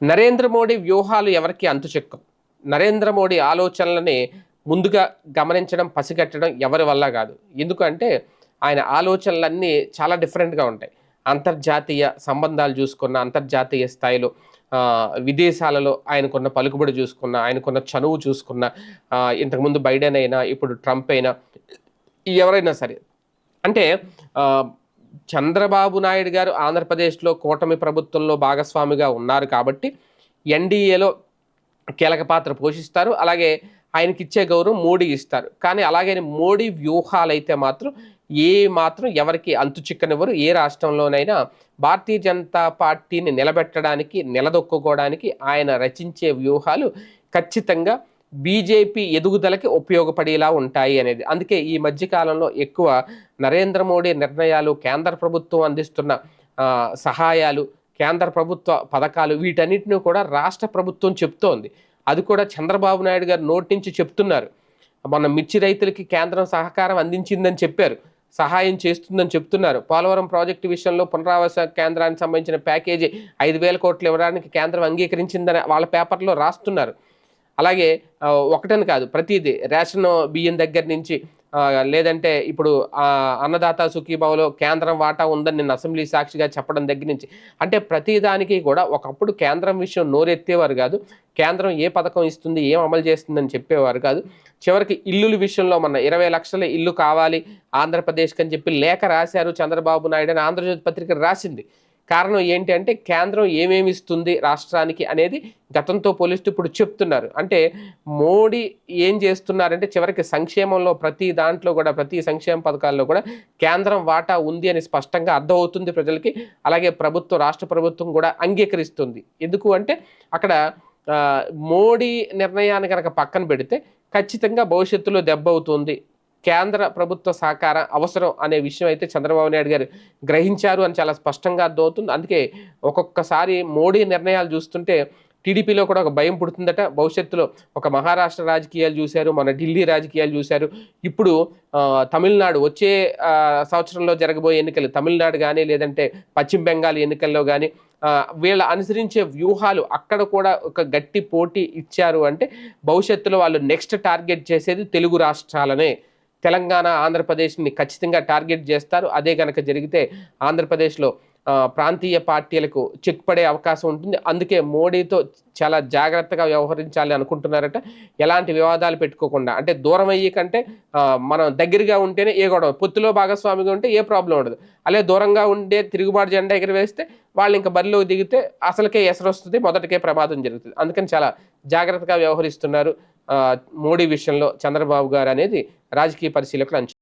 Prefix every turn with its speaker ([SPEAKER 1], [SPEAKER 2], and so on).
[SPEAKER 1] నరేంద్ర మోడీ వ్యూహాలు ఎవరికి అంతుచెక్కవు? నరేంద్ర మోడీ ఆలోచనలని ముందుగా గమనించడం పసిగట్టడం ఎవరి వల్ల కాదు. ఎందుకంటే ఆయన ఆలోచనలన్నీ చాలా డిఫరెంట్గా ఉంటాయి. అంతర్జాతీయ సంబంధాలు చూసుకున్న అంతర్జాతీయ స్థాయిలో విదేశాలలో ఆయనకున్న పలుకుబడి చూసుకున్న ఆయనకున్న చనువు చూసుకున్న ఇంతకుముందు బైడెన్ అయినా ఇప్పుడు ట్రంప్ అయినా ఎవరైనా సరే. అంటే చంద్రబాబు నాయుడు గారు ఆంధ్రప్రదేశ్లో కూటమి ప్రభుత్వంలో భాగస్వామిగా ఉన్నారు కాబట్టి ఎన్డీఏలో కీలక పాత్ర పోషిస్తారు. అలాగే ఆయనకి ఇచ్చే గౌరవం మోడీ ఇస్తారు. కానీ అలాగే మోడీ వ్యూహాలు అయితే మాత్రం ఏ మాత్రం ఎవరికి అంతు చిక్కనివ్వరు. ఏ రాష్ట్రంలోనైనా భారతీయ జనతా పార్టీని నిలబెట్టడానికి నిలదొక్కుకోవడానికి ఆయన రచించే వ్యూహాలు ఖచ్చితంగా బీజేపీ ఎదుగుదలకి ఉపయోగపడేలా ఉంటాయి అనేది. అందుకే ఈ మధ్యకాలంలో ఎక్కువ నరేంద్ర మోడీ నిర్ణయాలు కేంద్ర ప్రభుత్వం అందిస్తున్న సహాయాలు కేంద్ర ప్రభుత్వ పథకాలు వీటన్నిటిని కూడా రాష్ట్ర ప్రభుత్వం చెప్తోంది. అది కూడా చంద్రబాబు నాయుడు గారు నోటి నుంచి చెప్తున్నారు. మన మిర్చి రైతులకి కేంద్రం సహకారం అందించిందని చెప్పారు. సహాయం చేస్తుందని చెప్తున్నారు. పోలవరం ప్రాజెక్టు విషయంలో పునరావాస కేంద్రానికి సంబంధించిన ప్యాకేజీ ఐదు వేల కోట్లు ఇవ్వడానికి కేంద్రం అంగీకరించిందని వాళ్ళ పేపర్లో రాస్తున్నారు. అలాగే ఒకటని కాదు ప్రతిదీ. రేషన్ బియ్యం దగ్గర నుంచి లేదంటే ఇప్పుడు అన్నదాత సుఖీభావలో కేంద్రం వాటా ఉందని నేను అసెంబ్లీ సాక్షిగా చెప్పడం దగ్గర నుంచి. అంటే ప్రతిదానికి కూడా ఒకప్పుడు కేంద్రం విషయం నోరెత్తేవారు కాదు. కేంద్రం ఏ పథకం ఇస్తుంది ఏం అమలు చేస్తుందని చెప్పేవారు కాదు. చివరికి ఇల్లుల విషయంలో మన ఇరవై లక్షల ఇల్లు కావాలి ఆంధ్రప్రదేశ్కి అని చెప్పి లేఖ రాశారు చంద్రబాబు నాయుడు అని ఆంధ్రజ్యోతి పత్రిక రాసింది. కారణం ఏంటి అంటే కేంద్రం ఏమేమి ఇస్తుంది రాష్ట్రానికి అనేది గతంతో పోలిస్తూ ఇప్పుడు చెప్తున్నారు. అంటే మోడీ ఏం చేస్తున్నారంటే చివరికి సంక్షేమంలో ప్రతి దాంట్లో కూడా ప్రతి సంక్షేమ పథకాల్లో కూడా కేంద్రం వాటా ఉంది అని స్పష్టంగా అర్థమవుతుంది ప్రజలకి. అలాగే ప్రభుత్వం రాష్ట్ర ప్రభుత్వం కూడా అంగీకరిస్తుంది. ఎందుకు అంటే అక్కడ మోడీ నిర్ణయాన్ని కనుక పక్కన పెడితే ఖచ్చితంగా భవిష్యత్తులో దెబ్బ అవుతుంది. కేంద్ర ప్రభుత్వ సహకారం అవసరం అనే విషయం అయితే చంద్రబాబు నాయుడు గారు గ్రహించారు అని చాలా స్పష్టంగా అర్థమవుతుంది అందుకే ఒక్కొక్కసారి మోడీ నిర్ణయాలు చూస్తుంటే టీడీపీలో కూడా ఒక భయం పుడుతుందట. భవిష్యత్తులో ఒక మహారాష్ట్ర రాజకీయాలు చూశారు మన ఢిల్లీ రాజకీయాలు చూశారు. ఇప్పుడు తమిళనాడు వచ్చే సంవత్సరంలో జరగబోయే ఎన్నికలు తమిళనాడు కానీ లేదంటే పశ్చిమ బెంగాల్ ఎన్నికల్లో కానీ వీళ్ళ అనుసరించే వ్యూహాలు అక్కడ కూడా ఒక గట్టి పోటీ ఇచ్చారు అంటే భవిష్యత్తులో వాళ్ళు నెక్స్ట్ టార్గెట్ చేసేది తెలుగు రాష్ట్రాలనే. తెలంగాణ ఆంధ్రప్రదేశ్ని ఖచ్చితంగా టార్గెట్ చేస్తారు. అదే కనుక జరిగితే ఆంధ్రప్రదేశ్లో ప్రాంతీయ పార్టీలకు చెక్ పడే అవకాశం ఉంటుంది. అందుకే మోడీతో చాలా జాగ్రత్తగా వ్యవహరించాలి అనుకుంటున్నారట. ఎలాంటి వివాదాలు పెట్టుకోకుండా అంటే దూరం అయ్యి కంటే మనం దగ్గరగా ఉంటేనే ఏ గొడవ పొత్తులో భాగస్వామిగా ఉంటే ఏ ప్రాబ్లం ఉండదు. అలాగే దూరంగా ఉండే తిరుగుబాటు జెండా ఎగరవేస్తే వాళ్ళు ఇంకా బరిలో దిగితే అసలుకే ఎసరొస్తుంది మొదటికే ప్రమాదం జరుగుతుంది. అందుకని చాలా జాగ్రత్తగా వ్యవహరిస్తున్నారు. మోడీ విషయంలో చంద్రబాబు గారు అనేది రాజకీయ పరిశీలకులు అంచనా